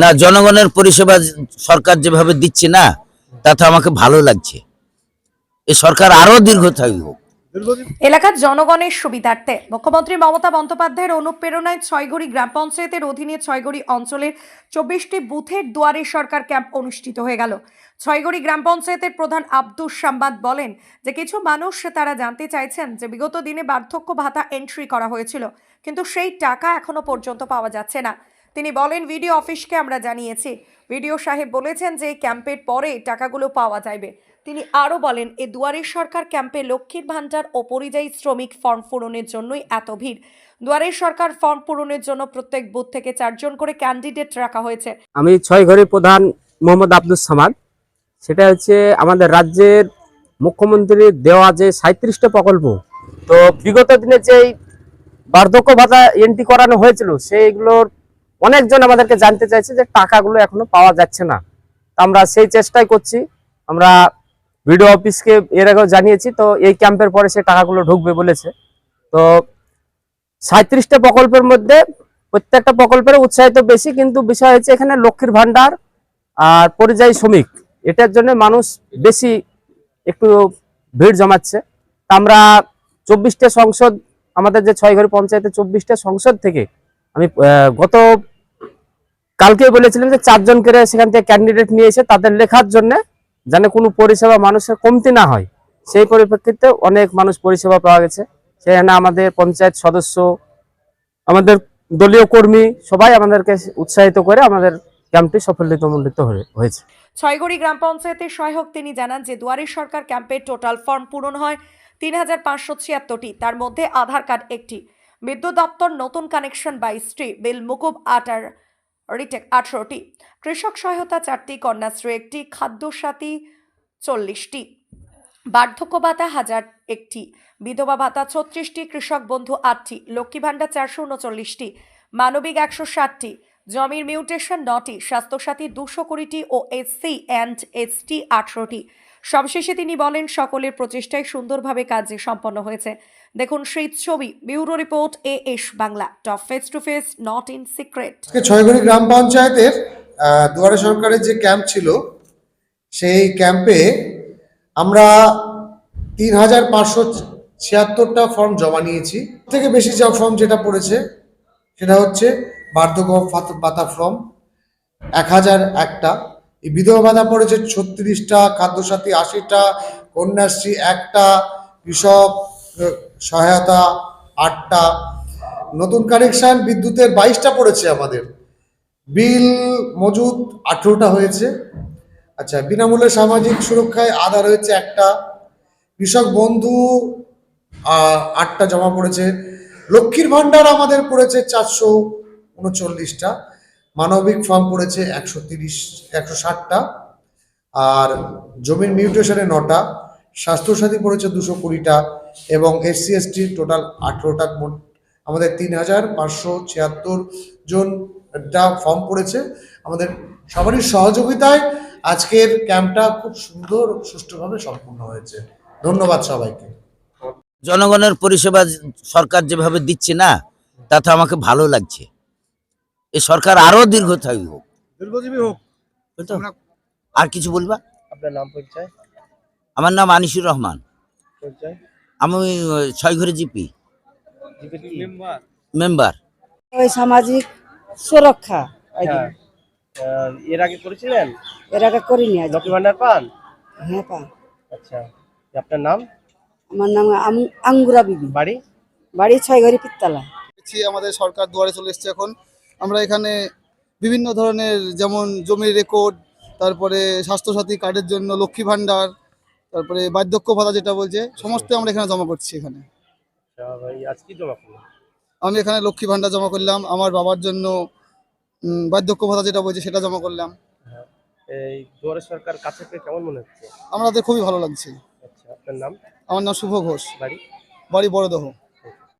না, জনগণের পরিষেবা সরকার যেভাবে দিচ্ছে না, তাতে আমাকে ভালো লাগছে। এই সরকার আরও দীর্ঘ থাকবে এলাকার জনগণের সুবিধার্থে মুখ্যমন্ত্রী মমতা বন্দ্যোপাধ্যায়ের অনুপ্রেরণায় ছয়গড়ি গ্রাম পঞ্চায়েতের অধীনে ছয়গড়ি অঞ্চলের চব্বিশটি বুথের দুয়ারে সরকার ক্যাম্প অনুষ্ঠিত হয়ে গেল। ছয়গড়ি গ্রাম পঞ্চায়েতের প্রধান আব্দুস সাম্বাদ বলেন যে, কিছু মানুষ তারা জানতে চাইছেন যে, বিগত দিনে বার্ধক্য ভাতা এন্ট্রি করা হয়েছিল, কিন্তু সেই টাকা এখনও পর্যন্ত পাওয়া যাচ্ছে না। তিনি বলেন, ভিডিও অফিসকে আমরা জানিয়েছি। ভিডিও সাহেব বলেছেন যে, ক্যাম্পের পরে টাকাগুলো পাওয়া যাবে তিনি আরও বলেন, এ দুয়ারের সরকার ক্যাম্পে লক্ষ্মীর ভাণ্ডার ও পরিযায়ী শ্রমিক ফর্ম পূরণের জন্যই এত ভিড়। দুয়ারের সরকার ফর্ম পূরণের জন্য প্রত্যেক বুথ থেকে চারজন করে ক্যান্ডিডেট রাখা হয়েছে। আমি ছয় ঘরের প্রধান মোহাম্মদ আব্দুল সামাদ। সেটা হচ্ছে আমাদের রাজ্যের মুখ্যমন্ত্রীর দেওয়া যে সাঁত্রিশটা প্রকল্প, তো বিগত দিনে যেই বার্ধক্য ভাতা এন্ট্রি করানো হয়েছিল, সেইগুলোর অনেকজন আমাদেরকে জানতে চাইছে যে টাকাগুলো এখনও পাওয়া যাচ্ছে না। আমরা সেই চেষ্টাই করছি। আমরা ভিডিও অফিসকে এর আগেও জানিয়েছি, তো এই ক্যাম্পের পরে সে টাকাগুলো ঢুকবে বলেছে। তো সাঁত্রিশটা প্রকল্পের মধ্যে প্রত্যেকটা প্রকল্পের উৎসাহিত বেশি, কিন্তু বিষয় হচ্ছে এখানে লক্ষ্মীর ভান্ডার আর পরিযায়ী শ্রমিক। এটার জন্য মানুষ বেশি একটু ভিড় জমাচ্ছে। আমরা চব্বিশটা সংসদ, আমাদের যে ছয় ঘর পঞ্চায়েতে চব্বিশটা সংসদ থেকে আমি গত কালকে বলেছিলাম যে চারজন করে সেখান থেকে ক্যান্ডিডেট নিয়ে এসে তাদের লেখার জন্য যেন কোনো পরিষেবা মানুষের কমতি না হয়। সেই পরিপ্রেক্ষিতে অনেক মানুষ পরিষেবা পাওয়া গেছে। সেখানে আমাদের পঞ্চায়েত সদস্য, আমাদের দলীয় কর্মী সবাই আমাদেরকে উৎসাহিত করে আমাদের ক্যাম্পটি সফলিতমণ্ডিত হয়ে- হয়েছে। ছয়গড়ি গ্রাম পঞ্চায়েতের সহায়ক তিনি জানান যে দুয়ারের সরকার ক্যাম্পের টোটাল ফর্ম পূরণ হয় তিন হাজার পাঁচশো ছিয়াত্তরটি। তার মধ্যে আধার কার্ড একটি। বিদ্যুৎ দপ্তর নতুন কানেকশন বাইশটি বিল মুকুব আটার রিটেক আঠারোটি। কৃষক সহায়তা চারটি, কন্যাশ্রী একটি খাদ্য খাদ্যসাথী চল্লিশটি। বার্ধক্য ভাতা হাজার একটি। বিধবা ভাতা ছত্রিশটি, কৃষক বন্ধু আটটি। লক্ষ্মী ভাণ্ডার চারশো উনচল্লিশটি। মানবিক একশো ষাটটি। জমির মিউটেশন নটি। স্বাস্থ্যসাথী দুশো কুড়িটি ও এসসি অ্যান্ড এসটি আঠারোটি সবশেষে তিনি বলেন, সকলের প্রচেষ্টায় সুন্দরভাবে কাজ সম্পন্ন হয়েছে। দেখুন সেই ছবি, bureau report, A S Bangla. Top face to face, not in secret. ছয়গড়ি গ্রাম পঞ্চায়েতের দুয়ারে সরকারের যে ক্যাম্প ছিল, সেই ক্যাম্পে আমরা তিন হাজার পাঁচশো ছিয়াত্তরটা ফর্ম জমা নিয়েছি। থেকে বেশি যা ফর্ম যেটা পড়েছে, সেটা হচ্ছে বার্ধক্য ভাতা ফর্ম, এক হাজার একটা। এই বিধবা ভাতা পড়েছে ছত্রিশটা, খাদ্যসাথী আশিটা, কন্যাশ্রী একটা, কৃষক সহায়তা আটটা। নতুন কানেকশন বিদ্যুতের বাইশটা পড়েছে আমাদের। বিল মজুদ আঠেরোটা হয়েছে। আচ্ছা বিনামূল্যে সামাজিক সুরক্ষায় আধার হয়েছে একটা। কৃষক বন্ধু আটটা জমা পড়েছে। লক্ষ্মীর ভাণ্ডার আমাদের পড়েছে চারশো উনচল্লিশটা। মানবিক ফর্ম পড়েছে একশো তিরিশ, একশো ষাটটা। আর জমির মিউটেশনে নটা, স্বাস্থ্যসাথী পড়েছে দুশো কুড়িটা, এবং এসসি এসটি টোটাল আঠেরোটা। মোট আমাদের তিন হাজার পাঁচশো ছিয়াত্তর জনটা ফর্ম পড়েছে। আমাদের সবারই সহযোগিতায় আজকের ক্যাম্পটা খুব সুন্দর, সুষ্ঠুভাবে সম্পূর্ণ হয়েছে। ধন্যবাদ সবাইকে। জনগণের পরিষেবা সরকার যেভাবে দিচ্ছে না, তাতে আমাকে ভালো লাগছে। এই সরকার আরও দীর্ঘ থাকবে দীর্ঘজীবী হোক। বুঝতো? আর কিছু বলবা? আপনার নাম পরিচয়? আমার নাম আনিসুর রহমান। আমি ছয় ঘরে জিপি। মেম্বার। মেম্বার। ওই সামাজিক সুরক্ষা। হ্যাঁ। এর আগে করেছিলেন? এর আগে করিনি লক্ষ্মী ভান্ডার পান? হ্যাঁ আচ্ছা। আপনার নাম? আমার নাম আঙ্গুরা বিবি। বাড়ি? বাড়ি ছয় ঘড়ি পিত্তলা। দেখছি আমাদের সরকার দুয়ারে চলে এসছে এখন। আমরা এখানে বিভিন্ন ধরনের যেমন জমির রেকর্ড তারপরে স্বাস্থ্যসাথী কার্ডের জন্য লক্ষ্মী ভাণ্ডার তারপরে বার্ধক্য ভাতা যেটা বলছে সমস্ত আমরা এখানে জমা করছি এখানে। আচ্ছা, আমি এখানে লক্ষ্মী ভাণ্ডার জমা করলাম আমার বাবার জন্য বার্ধক্য ভাতা যেটা বলছে সেটা জমা করলাম। এই দুয়ারে সরকার কাছে পেয়ে কেমন মনে হচ্ছে? আমাদের খুবই ভালো লাগছে। আচ্ছা আপনার নাম? আমার নাম শুভ ঘোষ। বাড়ি? বাড়ি বড়দহ।